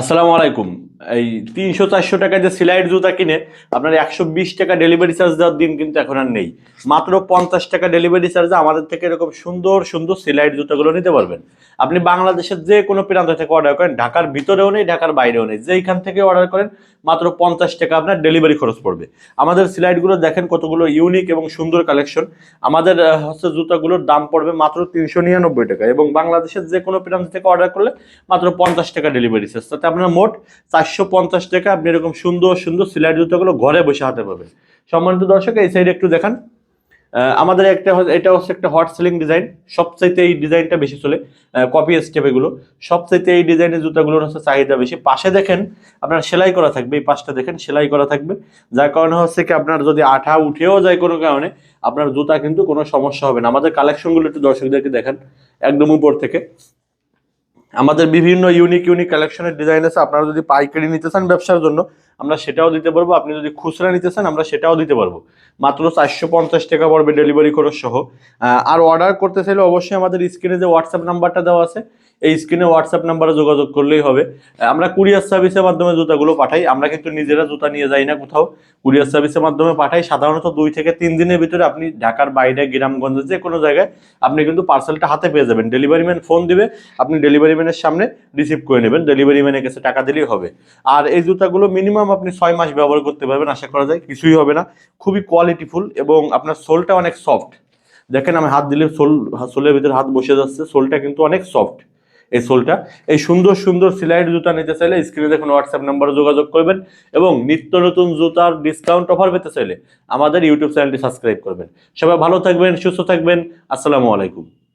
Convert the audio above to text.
আসসালামু আলাইকুম। এই তিনশো চারশো টাকা যে সিলাইট জুতা কিনে আপনার একশো বিশ টাকা ডেলিভারি চার্জ দেওয়ার দিন কিন্তু এখন আর নেই। মাত্র পঞ্চাশ টাকা ডেলিভারি চার্জে আমাদের থেকে এরকম সুন্দর সুন্দর সিলাইট জুতাগুলো নিতে পারবেন। আপনি বাংলাদেশের যে কোনো প্রান্ত থেকে অর্ডার করেন, ঢাকার ভিতরেও নেই, ঢাকার বাইরেও নেই। যেইখান থেকে অর্ডার করেন, মাত্র পঞ্চাশ টাকা আপনার ডেলিভারি খরচ পড়বে। আমাদের সিলাইটগুলো দেখেন কতগুলো ইউনিক এবং সুন্দর কালেকশন আমাদের হচ্ছে জুতাগুলোর দাম পড়বে মাত্র তিনশো নিরানব্বই টাকা এবং বাংলাদেশের যে কোনো প্রান্ত থেকে অর্ডার করলে মাত্র পঞ্চাশ টাকা ডেলিভারি চার্জ তাতে আপনার মোট চারশো পঞ্চাশ টাকা। আপনি এরকম সুন্দর সুন্দর সিলাইট জুতোগুলো ঘরে বসে হাতে পাবেন। সম্মানিত দর্শক, এই সাইডে একটু দেখান। আমাদের একটা এটা হচ্ছে একটা হট সেলিং ডিজাইন সবচাইতে এই ডিজাইনটা বেশি চলে কপি স্টেপ এগুলো। সবচাইতে এই ডিজাইনের জুতাগুলোর হচ্ছে চাহিদা বেশি। পাশে দেখেন, আপনার সেলাই করা থাকবে, এই পাশটা দেখেন, সেলাই করা থাকবে। যার কারণে হচ্ছে কি, আপনার যদি আঠা উঠেও যায় কোনো কারণে, আপনার জুতা কিন্তু কোনো সমস্যা হবে না। আমাদের কালেকশনগুলো একটু দর্শকদেরকে দেখেন, একদম উপর থেকে। আমাদের বিভিন্ন ইউনিক ইউনিক কালেকশনের ডিজাইন আছে। আপনারা যদি পাইকারি নিতে চান ব্যবসার জন্য আমরা সেটাও দিতে পারব। আপনি যদি খুচরা নিতে চান, আমরা সেটাও দিতে পারব। মাত্র চারশো পঞ্চাশ টাকা পড়বে ডেলিভারি খরচ সহ। আর অর্ডার করতে চাইলে অবশ্যই আমাদের স্ক্রিনে যে হোয়াটসঅ্যাপ নাম্বারটা দেওয়া আছে, এই স্ক্রিনে হোয়াটসঅ্যাপ নাম্বারে যোগাযোগ করলেই হবে। আমরা কুরিয়ার সার্ভিসের মাধ্যমে জুতাগুলো পাঠাই। আমরা কিন্তু নিজেরা জুতা নিয়ে যাই না কোথাও। কুরিয়ার সার্ভিসের মাধ্যমে পাঠাই। সাধারণত দুই থেকে তিন দিনের ভিতরে আপনি ঢাকার বাইরে, গ্রামগঞ্জে যে কোনো জায়গায় আপনি কিন্তু পার্সেলটা হাতে পেয়ে যাবেন। ডেলিভারি ম্যান ফোন দিবে, আপনি ডেলিভারি ম্যানের সামনে রিসিভ করে নেবেন। ডেলিভারি ম্যানের কাছে টাকা দিলেই হবে। আর এই জুতাগুলো মিনিমাম আপনি ছয় মাস ব্যবহার করতে পারবেন, আশা করা যায়। কিছুই হবে না। খুবই কোয়ালিটিফুল এবং আপনার সোলটা অনেক সফট দেখেন, আমি হাত দিলে সোল, সোলের ভিতরে হাত বসে যাচ্ছে। সোলটা কিন্তু অনেক সফট এই সোলটা। এই সুন্দর সুন্দর সিলাইট জুতা নিতে চাইলে স্ক্রিনে দেখুন হোয়াটসঅ্যাপ নাম্বারে যোগাযোগ করবেন এবং নিত্য নতুন জুতার ডিসকাউন্ট অফার পেতে চাইলে আমাদের ইউটিউব চ্যানেলটি সাবস্ক্রাইব করবেন। সবাই ভালো থাকবেন, সুস্থ থাকবেন। আসসালামু আলাইকুম।